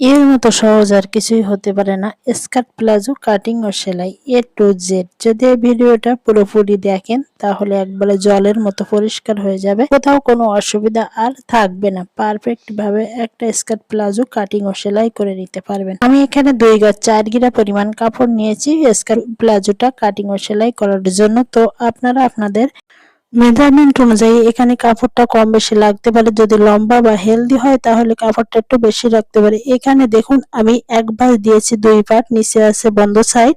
এর মতো সহজ আর কিছুই হতে পারে না। স্কার্ট প্লাজো কাটিং ও সেলাই এ টু জেড যদি এই ভিডিওটা পুরোপুরি দেখেন, তাহলে একবারে জলের মতো পরিষ্কার হয়ে যাবে। কোথাও কোনো অসুবিধা আর থাকবে না। পারফেক্ট ভাবে একটা স্কার্ট প্লাজো কাটিং ও সেলাই করে নিতে পারবেন। আমি এখানে দুই গজ চার গিরা পরিমাণ কাপড় নিয়েছি। স্কার্ট প্লাজোটা কাটিং ও সেলাই করার জন্য। তো আপনারা আপনাদের মেজারমেন্ট অনুযায়ী এখানে কাপড়টা কম বেশি লাগতে পারে। যদি লম্বা বা হেলদি হয়, তাহলে কাপড়টা একটু বেশি রাখতে পারে। এখানে দেখুন, আমি এক ভাঁজ দিয়েছি, দুই পাট নিচে আছে বন্ধ সাইড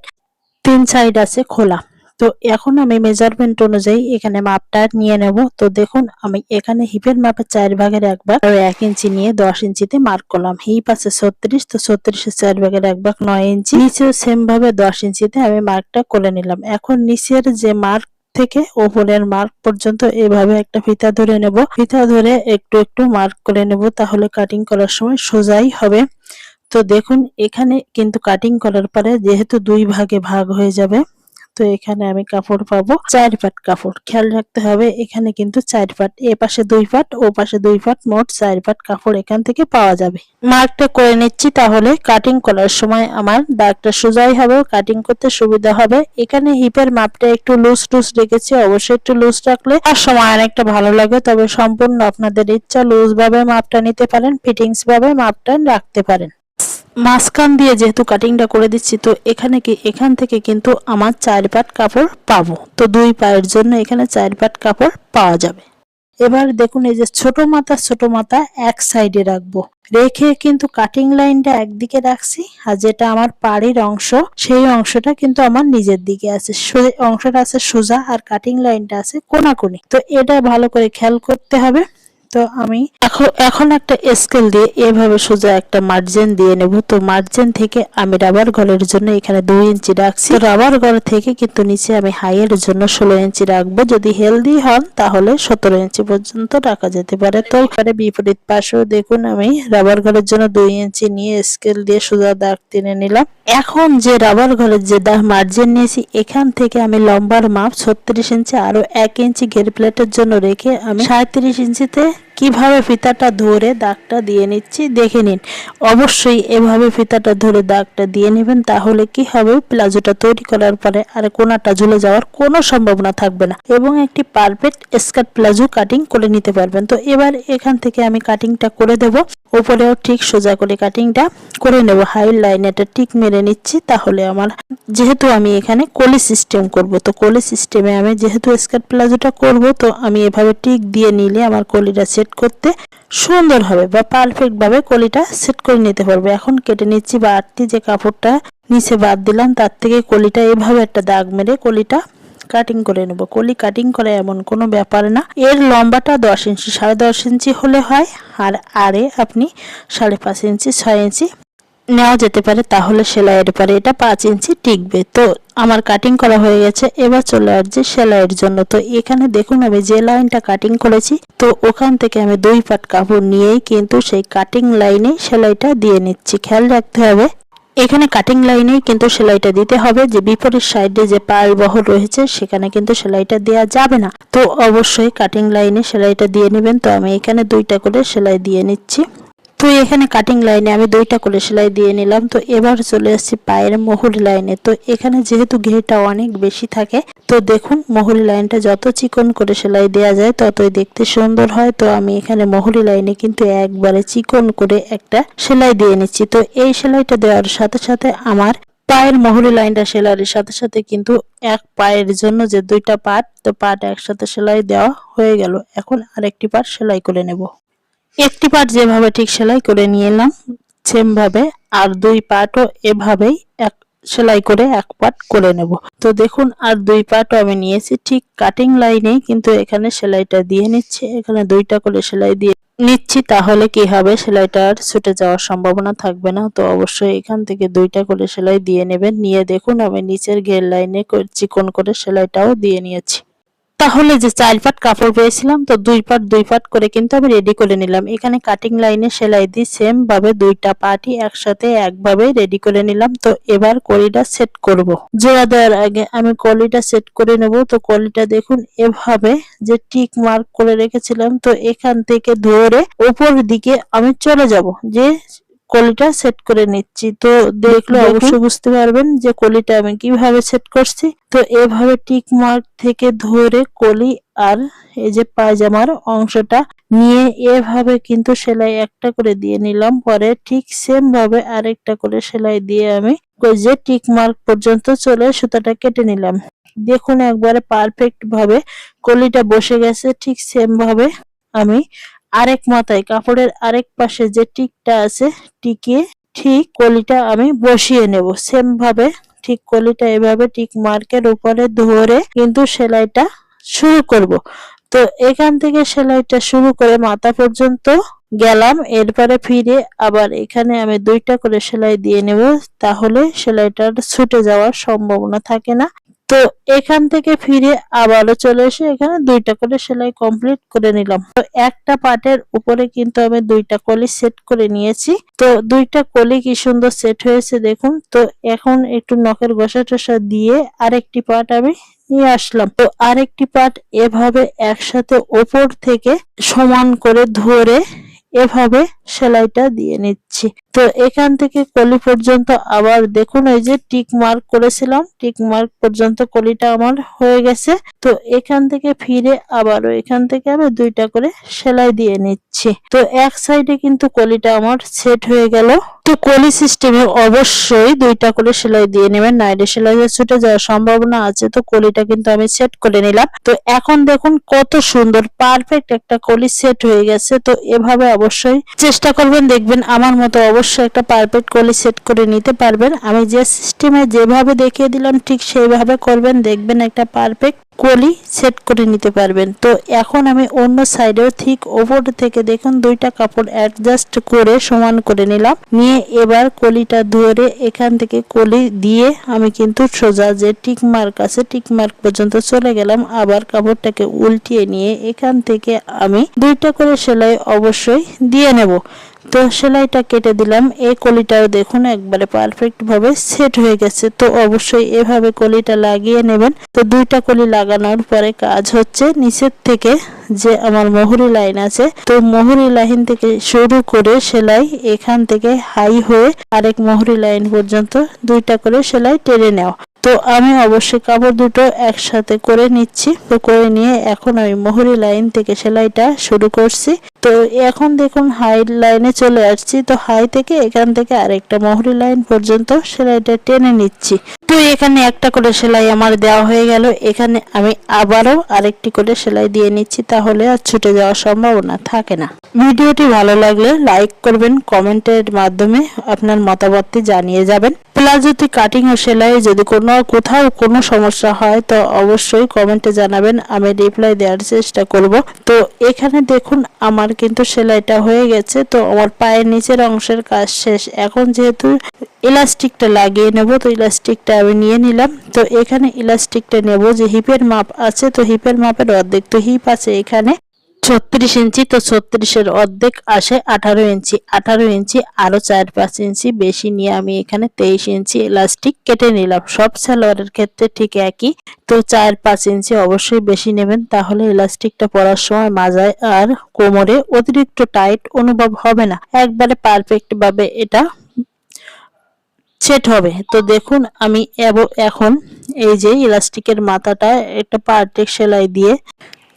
তিন সাইড আছে খোলা। তো এখন আমি মেজারমেন্ট অনুযায়ী এখানে মাপটা নিয়ে নেব। তো দেখুন, আমি এখানে হিপের মাপে চার ভাগের একবার এক ইঞ্চি নিয়ে দশ ইঞ্চিতে মার্ক করলাম। হিপ আছে ছত্রিশ, তো ছত্রিশের চার ভাগের এক ভাগ নয় ইঞ্চি। নিচেও সেম ভাবে দশ ইঞ্চিতে আমি মার্কটা করে নিলাম। এখন নিচের যে মার্ক থেকে ওপরের মার্ক পর্যন্ত এভাবে একটা ফিতা ধরে নেব। ফিতা ধরে একটু একটু মার্ক করে নেব তাহলে কাটিং করার সময় সোজাই হবে। তো দেখুন, এখানে কিন্তু কাটিং করার পরে যেহেতু দুই ভাগে ভাগ হয়ে যাবে তো এখানে আমি কাপড় পাবো চার পাট কাপড়। খেয়াল রাখতে হবে, এখানে কিন্তু চার পাট, এ পাশে দুই পাট, ও পাশে দুই পাট, মোট চার পাট কাপড় এখান থেকে পাওয়া যাবে। মার্কটা করে নিচ্ছি তাহলে কাটিং করার সময় আমার দাগটা সোজাই হবে কাটিং করতে সুবিধা হবে। এখানে হিপের মাপটা একটু লুজ টুজ রেখেছি, অবশ্যই একটু লুজ রাখলে আর সময় অনেকটা ভালো লাগে, তবে সম্পূর্ণ আপনাদের ইচ্ছা লুজ ভাবে মাপটা নিতে পারেন ফিটিংস ভাবে মাপটা রাখতে পারেন। মাঝখান দিয়ে যেহেতু কাটিংটা করে দিচ্ছি, তো এখানে কি, এখান থেকে কিন্তু আমার চার পাট কাপড় পাবো। তো দুই পায়ের জন্য এখানে চার পাট কাপড় পাওয়া যাবে। এবার দেখুন, এই যে ছোট মাথা ছোট মাথা এক সাইডে রাখব। রেখে কিন্তু কাটিং লাইনটা একদিকে রাখছি, আর যেটা আমার পাড়ির অংশ, সেই অংশটা কিন্তু আমার নিজের দিকে আছে। অংশটা আছে সোজা আর কাটিং লাইনটা আছে কোনাকুনি। তো এটা ভালো করে খেয়াল করতে হবে। তো আমি এখন একটা স্কেল দিয়ে এভাবে সোজা একটা মার্জিন দিয়ে নেব। তো মার্জিন থেকে আমি রাবার ঘরের জন্য এখানে দুই ইঞ্চি রাখছি। রাবার ঘর থেকে কিন্তু নিচে আমি হাইয়ের জন্য ষোলো ইঞ্চি রাখব। যদি হেলদি হন, তাহলে সতেরো ইঞ্চি পর্যন্ত রাখা যেতে পারে। তো এখানে বিপরীত পাশেও দেখুন আমি রাবার ঘরের জন্য দুই ইঞ্চি নিয়ে স্কেল দিয়ে সোজা দাগ টেনে নিলাম। এখন যে রাবার ঘরের যে দাগ মার্জিন নিয়েছি, এখান থেকে আমি লম্বার মাপ ছত্রিশ ইঞ্চি আরও এক ইঞ্চি ঘের প্লেটের জন্য রেখে আমি সাঁত্রিশ ইঞ্চিতে কীভাবে ফিতাটা ধরে দাগটা দিয়ে নিচ্ছি দেখে নিন। অবশ্যই এভাবে ফিতাটা ধরে দাগটা দিয়ে নেবেন, তাহলে কি হবে? প্লাজোটা তৈরি করার পরে আর কোনাটা ঝুলে যাওয়ার কোনো সম্ভাবনা থাকবে না এবং একটি পারফেক্ট স্কার্ট প্লাজো কাটিং করে নিতে পারবেন। তো এবার এখান থেকে আমি কাটিংটা করে দেব। উপরেও ঠিক সোজা করে কাটিংটা করে নেব। হাই লাইনেটা ঠিক মেরে নিচ্ছি, তাহলে আমার যেহেতু আমি এখানে কলি সিস্টেম করব, তো কলি সিস্টেমে আমি যেহেতু স্কার্ট প্লাজোটা করব, তো আমি এভাবে টিক দিয়ে নিলে আমার কলিটা সেট করতে সুন্দর হবে বা পারফেক্টভাবে কলিটা সেট করে নিতে পারবে। এখন কেটে নিচ্ছি বা আটটি যে কাপড়টা নিচে বাদ দিলাম, তার থেকে কলিটা এভাবে একটা দাগ মেরে কলিটা কাটিং করে নেব। কলি কাটিং করা এমন কোনো ব্যাপার না। এর লম্বাটা দশ ইঞ্চি, সাড়ে দশ ইঞ্চি হলে হয় আর আরে আপনি সাড়ে পাঁচ ইঞ্চি, ছয় ইঞ্চি নেওয়া যেতে পারে, তাহলে সেলাইয়ের পরে এটা পাঁচ ইঞ্চি টিকবে। তো আমার কাটিং করা হয়ে গেছে, এবার চলে আসছে সেলাইয়ের জন্য। তো এখানে দেখুন, আমি যে লাইনটা কাটিং করেছি, তো ওখান থেকে আমি দুই পাট কাপড় নিয়েই কিন্তু সেই কাটিং লাইনে সেলাইটা দিয়ে নিচ্ছি। খেয়াল রাখতে হবে, এখানে কাটিং লাইনেই কিন্তু সেলাইটা দিতে হবে, যে বিপরীত সাইডে যে পায়ের বহর রয়েছে, সেখানে কিন্তু সেলাইটা দেওয়া যাবে না। তো অবশ্যই কাটিং লাইনে সেলাইটা দিয়ে নেবেন। তো আমি এখানে দুইটা করে সেলাই দিয়ে নিচ্ছি। তো এখানে কাটিং লাইনে আমি দুইটা করে সেলাই দিয়ে নিলাম। তো এবার চলে আসছি পায়ের মহুরি লাইনে তো এখানে যেহেতু ঘেরটা অনেক বেশি থাকে, তো দেখুন মহুরি লাইনটা যত চিকন করে সেলাই দেওয়া যায়, ততই দেখতে সুন্দর হয়। তো আমি এখানে মহুরি লাইনে কিন্তু একবারে চিকন করে একটা সেলাই দিয়ে নিচ্ছি। তো এই সেলাইটা দেওয়ার সাথে সাথে আমার পায়ের মহুরি লাইনটা সেলাইয়ের সাথে সাথে কিন্তু এক পায়ের জন্য যে দুইটা পাট, তো পাট একসাথে সেলাই দেওয়া হয়ে গেল। এখন আরেকটি পাট সেলাই করে নেব। একটি পাট যেভাবে ঠিক সেলাই করে নিয়ে এলাম সেম ভাবে আর দুই পাটও এভাবেই এক সেলাই করে এক পাট করে নেব। তো দেখুন, আর দুই পাটও আমি নিয়েছি, ঠিক কাটিং লাইনেই কিন্তু এখানে সেলাইটা দিয়ে নিচ্ছি। এখানে দুইটা করে সেলাই দিয়ে নিচ্ছি, তাহলে কি হবে? সেলাইটা আর ছুটে যাওয়ার সম্ভাবনা থাকবে না। তো অবশ্যই এখান থেকে দুইটা করে সেলাই দিয়ে নেবেন। নিয়ে দেখুন, আমি নিচের ঘের লাইনে চিকন করে সেলাইটাও দিয়ে নিয়েছি। তাহলে যে চার পাট কাপড় পেয়েছিলাম, তো দুই পাট দুই পাট করে কিন্তু আমি রেডি করে নিলাম। এখানে কাটিং লাইনে সেলাই দিয়ে সেম ভাবে দুইটা পাটই একসাথে একভাবে রেডি করে নিলাম। তো এবার কলিটা সেট করব। জোড়া দেওয়ার আগে আমি কলিটা সেট করে নেব। তো কলিটা দেখুন, এভাবে যে টিক মার্ক করে রেখেছিলাম, তো এখান থেকে ধরে উপর দিকে আমি চলে যাব। যে কলিটা সেট করে নিচ্ছি। তো দেখলে অবশ্যই বুঝতে পারবেন যে কলিটা আমি কীভাবে সেট করছি। তো এভাবে টিক মার্ক থেকে ধরে কলি আর এই যে পায়জামার অংশটা নিয়ে এভাবে কিন্তু সেলাই একটা করে দিয়ে নিলাম। পরে ঠিক সেম ভাবে আরেকটা করে সেলাই দিয়ে আমি ওই যে টিক মার্ক পর্যন্ত চলে সুতাটা কেটে নিলাম। দেখুন একবারে পারফেক্ট ভাবে কলিটা বসে গেছে। ঠিক সেম ভাবে আমি আরেক মাথায়, কাপড়ের আরেক পাশে যে টিকটা আছে, টিকে ঠিক কলিটা আমি বসিয়ে নেব। সেম ভাবে ঠিক কলিটা এভাবে টিক মার্কের উপরে ধরে কিন্তু সেলাইটা শুরু করব। তো এখান থেকে সেলাইটা শুরু করে মাথা পর্যন্ত গেলাম, এরপরে ফিরে আবার এখানে আমি দুইটা করে সেলাই দিয়ে নেব, তাহলে সেলাইটার ছুটে যাওয়ার সম্ভাবনা থাকে না। তো এখান থেকে ফিরে আবারও চলে এসে এখানে দুইটা করে সেলাই কমপ্লিট করে নিলাম। তো একটা পার্টের উপরে কিন্তু আমি দুইটা কলি সেট করে নিয়েছি। তো দুইটা কলি কি সুন্দর সেট হয়েছে দেখুন। তো এখন একটু নখের ঘষা টসা দিয়ে আরেকটি পাট আমি নিয়ে আসলাম। তো আরেকটি পাট এভাবে একসাথে ওপর থেকে সমান করে ধরে এভাবে সেলাইটা দিয়ে নিচ্ছি। তো এখান থেকে কলি পর্যন্ত আবার দেখুন এই যে টিক মার্ক করেছিলাম টিক মার্ক পর্যন্ত কলিটা আমার হয়ে গেছে। তো এখান থেকে ফিরে আবারও এখান থেকে আমি দুইটা করে সেলাই দিয়ে নিচ্ছি। তো এক সাইডে কিন্তু কলিটা আমার সেট হয়ে গেল। তো কলি সিস্টেমে অবশ্যই দুইটা করে সেলাই দিয়ে নেবেন নাইডে সেলাই ছুটে যাওয়ার সম্ভাবনা আছে। তো কলিটা কিন্তু আমি সেট করে নিলাম। তো এখন দেখুন কত সুন্দর পারফেক্ট একটা কলি সেট হয়ে গেছে। তো এভাবে অবশ্যই চেষ্টা করবেন, দেখবেন আমার মতো অবশ্যই একটা পারফেক্ট কলি সেট করে নিতে পারবেন। আমি যে সিস্টেমে যেভাবে দেখিয়ে দিলাম, ঠিক সেইভাবে করবেন, দেখবেন একটা পারফেক্ট কলি সেট করে নিতে পারবেন। তো এখন আমি অন্য সাইডেও ঠিক ওপর থেকে দেখুন, দুইটা কাপড় অ্যাডজাস্ট করে সমান করে নিলাম। নিয়ে এবার কলিটা ধরে এখান থেকে কলি দিয়ে আমি কিন্তু সোজা যে টিক মার্ক আছে টিক মার্ক পর্যন্ত চলে গেলাম। আবার কাপড়টাকে উল্টিয়ে নিয়ে এখান থেকে আমি দুইটা করে সেলাই অবশ্যই দিয়ে নেব। তো সেলাইটা কেটে দিলাম। এই কলিটাও দেখুন একবারে পারফেক্ট ভাবে সেট হয়ে গেছে। তো অবশ্যই এভাবে কলিটা লাগিয়ে নেবেন। তো দুইটা কলি লাগানোর পরে কাজ হচ্ছে নিচের থেকে যে আমার মোহরি লাইন আছে। তো মোহরি লাইন থেকে শুরু করে সেলাই এখান থেকে হাই হয়ে আরেক মোহরি লাইন পর্যন্ত দুইটা করে সেলাই টেনে নেওয়া। তো আমি অবশ্যই কাপড় দুটো একসাথে করে নিচ্ছি। তো করে নিয়ে এখন আমি মোহরি লাইন থেকে সেলাইটা শুরু করছি। তো এখন দেখুন হাই লাইনে চলে আসছি। তো হাই থেকে এখান থেকে আরেকটা মোহরি লাইন পর্যন্ত সেলাইটা টেনে নিচ্ছি। তো এখানে একটা করে সেলাই আমার দেওয়া হয়ে গেল। এখানে আমি আবারও আরেকটি করে সেলাই দিয়ে নিচ্ছি। তাহলে আর ছুটে যাওয়ার সম্ভাবনা থাকে না। ভিডিওটি ভালো লাগলে লাইক করবেন, কমেন্টের মাধ্যমে আপনার মতামতটি জানিয়ে যাবেন। প্লাজোতে কাটিং ও সেলাই যদি কোনো কোথাও কোনো সমস্যা হয়, তো অবশ্যই কমেন্টে জানাবেন। আমি রিপ্লাই দেওয়ার চেষ্টা করব। তো এখানে দেখুন, আমার কিন্তু সেলাইটা হয়ে গেছে। তো আমার পায়ের নিচের অংশের কাজ শেষ। এখন যেহেতু ইলাস্টিকটা লাগিয়ে নেব, তো ইলাস্টিকটা আমি নিয়ে নিলাম। তো এখানে ইলাস্টিকটা নেব যে হিপের মাপ আছে, তো হিপের মাপের অর্ধেক তো হিপ আছে এখানে। ছত্রিশ ইঞ্চি তো ছত্রিশের অর্ধেক আসে আঠারো ইঞ্চি। আঠারো ইঞ্চি আরও চার পাঁচ ইঞ্চি বেশি নিয়ে আমি এখানে তেইশ ইঞ্চি ইলাস্টিক কেটে নিলাম। সব সালোয়ারের ক্ষেত্রে ঠিক একই। তো চার পাঁচ ইঞ্চি অবশ্যই বেশি নেবেন, তাহলে ইলাস্টিকটা পরার সময় মাজায় আর কোমরে অতিরিক্ত টাইট অনুভব হবে না। একবারে পারফেক্ট ভাবে এটা সেট হবে। তো দেখুন, আমি এখন এই যে ইলাস্টিকের মাথাটা একটা পার্টেক সেলাই দিয়ে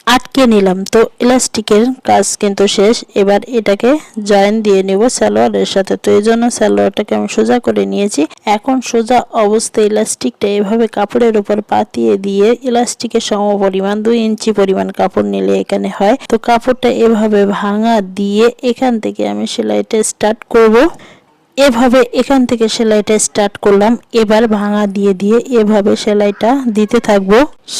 আটকে নিলাম। তো ইলাস্টিকের কাজ কিন্তু শেষ। এবার এটাকে জয়েন দিয়ে নেব সালোয়ারের সাথে। তো এই জন্য সালোয়ারটাকে আমি সোজা করে নিয়েছি। এখন সোজা অবস্থায় ইলাস্টিকটা এভাবে কাপড়ের উপর পাতিয়ে দিয়ে ইলাস্টিকের সম পরিমাণ দুই ইঞ্চি পরিমাণ কাপড় নিলে এখানে হয়। তো কাপড়টা এভাবে ভাঙা দিয়ে এখান থেকে আমি সেলাইটা স্টার্ট করব। এভাবে এখান থেকে সেলাইটা স্টার্ট করলাম। এবার ভাঙা দিয়ে দিয়ে এভাবে সেলাইটা দিতে থাকব।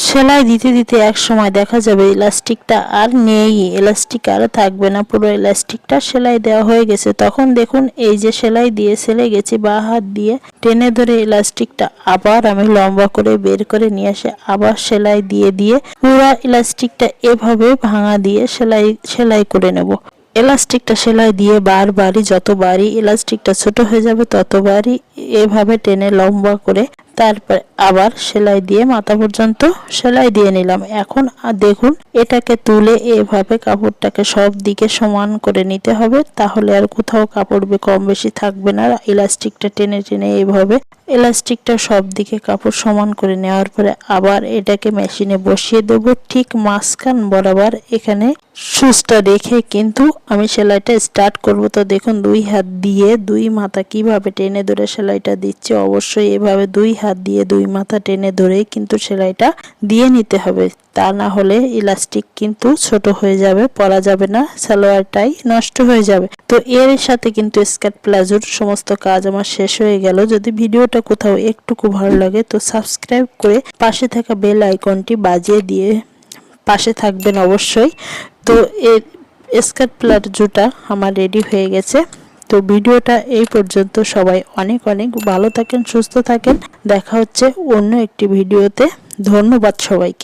সেলাই দিতে দিতে এক সময় দেখা যাবে ইলাস্টিকটা আর নেই ইলাস্টিক আর থাকবে না, পুরো ইলাস্টিকটা সেলাই দেওয়া হয়ে গেছে। তখন দেখুন এই যে সেলাই দিয়ে সেলে গেছি, বা হাত দিয়ে টেনে ধরে ইলাস্টিকটা আবার আমি লম্বা করে বের করে নিয়ে আসে আবার সেলাই দিয়ে দিয়ে পুরো ইলাস্টিকটা এভাবে ভাঙা দিয়ে সেলাই সেলাই করে নেব। এলাস্টিকটা সেলাই দিয়ে বারবারই যতবারই এলাস্টিকটা ছোট হয়ে যাবে ততবারই এভাবে টেনে লম্বা করে তারপর আবার সেলাই দিয়ে মাথা পর্যন্ত সেলাই দিয়ে নিলাম। এখন দেখুন, এটাকে তুলে এভাবে কাপড়টাকে সব দিকে সমান করে নিতে হবে, তাহলে আর কোথাও কাপড় কম বেশি থাকবে না। ইলাস্টিকটা টেনে টেনে এভাবে ইলাস্টিকটা সব দিকে কাপড় সমান করে নেওয়ার পরে আবার এটাকে মেশিনে বসিয়ে দেবো। ঠিক মাঝখান বরাবর এখানে সুচটা রেখে কিন্তু আমি সেলাইটা স্টার্ট করব। তো দেখুন, দুই হাত দিয়ে দুই মাথা কীভাবে টেনে ধরে সেলাইটা দিচ্ছি, অবশ্যই এভাবে দুই হাত দিয়ে দুই মাথা টেনে ধরে কিন্তু সেলাইটা দিয়ে নিতে হবে। তা না হলে ইলাস্টিক কিন্তু ছোট হয়ে যাবে পরা যাবে না, সালোয়ারটাই নষ্ট হয়ে যাবে। তো এর সাথে কিন্তু স্কার্ট প্লাজোর সমস্ত কাজ আমার শেষ হয়ে গেল। যদি ভিডিওটা কোথাও একটুকু ভালো লাগে তো সাবস্ক্রাইব করে পাশে থাকা বেল আইকনটি বাজিয়ে দিয়ে পাশে থাকবেন অবশ্যই। তো এর স্কার্ট প্লাজোটা আমার রেডি হয়ে গেছে। তো ভিডিওটা এই পর্যন্ত। সবাই অনেক অনেক ভালো থাকেন, সুস্থ থাকেন। দেখা হচ্ছে অন্য একটি ভিডিওতে। ধন্যবাদ সবাইকে।